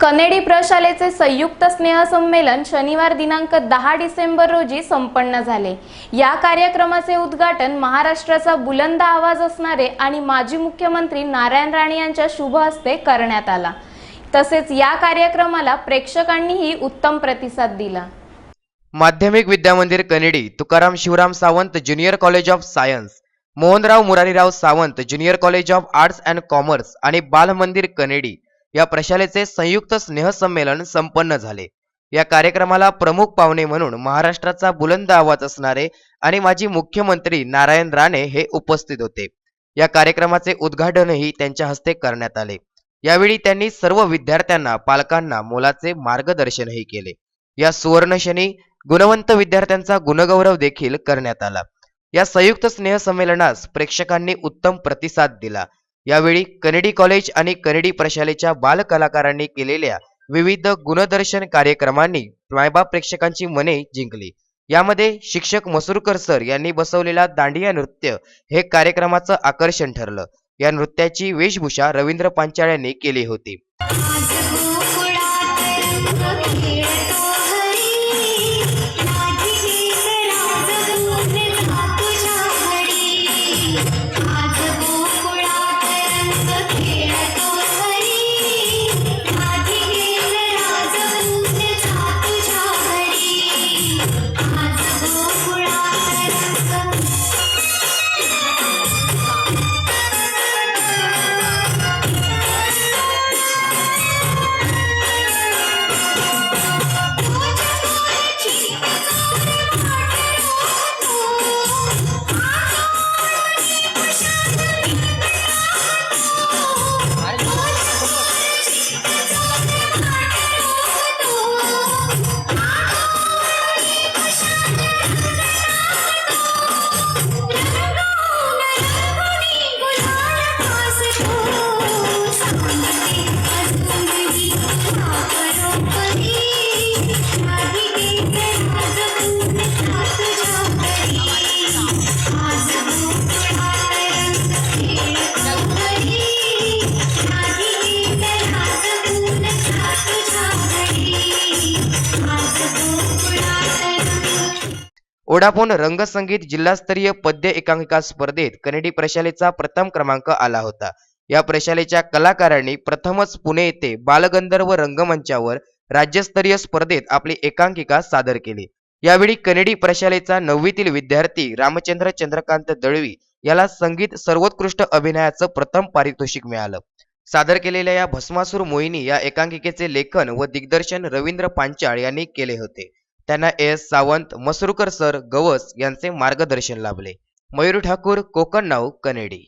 Kennedy प्रशालेचे संयुक्त स्नेहसंमेलन शनिवार दिनांक दहा डिसेंबर रोजी संपन्न झाले. या कार्यक्रमाचे उद्घाटन महाराष्ट्राचा बुलंद आवाज असणारे आणि माजी मुख्यमंत्री नारायण राणे यांच्या शुभ हस्ते करण्यात आला. तसेच या कार्यक्रमाला प्रेक्षकांनीही उत्तम प्रतिसाद दिला. Madhyamik Vidyamandir Kanedi Tukaram Shivram Sawant junior college of science Mohanrao Murarirao Sawant junior college of arts and commerce आणि बालमंदिर कनेडी या प्रशालेचे संयुक्त स्नेहसंमेलन संपन्न झाले. या कार्यक्रमाला प्रमुख पाहुणे म्हणून महाराष्ट्राचा बुलंद आवाज असणारे आणि माजी मुख्यमंत्री नारायण राणे हे उपस्थित होते. या कार्यक्रमाचे उद्घाटनही त्यांच्या हस्ते करण्यात आले. यावेळी त्यांनी सर्व विद्यार्थ्यांना पालकांना मोलाचे मार्गदर्शनही केले. या सुवर्णशनी गुणवंत विद्यार्थ्यांचा गुणगौरव देखील करण्यात आला. या संयुक्त स्नेहसंमेलनास प्रेक्षकांनी उत्तम प्रतिसाद दिला. यावेळी कनेडी कॉलेज आणि कनेडी प्रशालेच्या बालकलाकारांनी केलेल्या विविध गुणदर्शन कार्यक्रमांनी मायबाप प्रेक्षकांची मने जिंकली. यामध्ये शिक्षक मसूरकर सर यांनी बसवलेला दांडिया नृत्य हे कार्यक्रमाचं आकर्षण ठरलं. या नृत्याची वेशभूषा रवींद्र पांचाळ यांनी केली होती. वोडाफोन रंगसंगीत जिल्हास्तरीय पद्य एकांकिका स्पर्धेत कनेडी प्रशालेचा प्रथम क्रमांक आला होता. या प्रशालेच्या कलाकारांनी प्रथमच पुणे येथे बालगंधर्व रंगमंचावर राज्यस्तरीय स्पर्धेत आपली एकांकिका सादर केली. यावेळी कनेडी प्रशालेचा नववीतील विद्यार्थी रामचंद्र चंद्रकांत दळवी याला संगीत सर्वोत्कृष्ट अभिनयाचं प्रथम पारितोषिक मिळालं. सादर केलेल्या या भस्मासूर मोहिनी या एकांकिकेचे लेखन व दिग्दर्शन रवींद्र पांचाळ यांनी केले होते. त्यांना एस सावंत मसरूकर सर गवस यांचे मार्गदर्शन लाभले. Mayur Thakur Konkan now Kennedy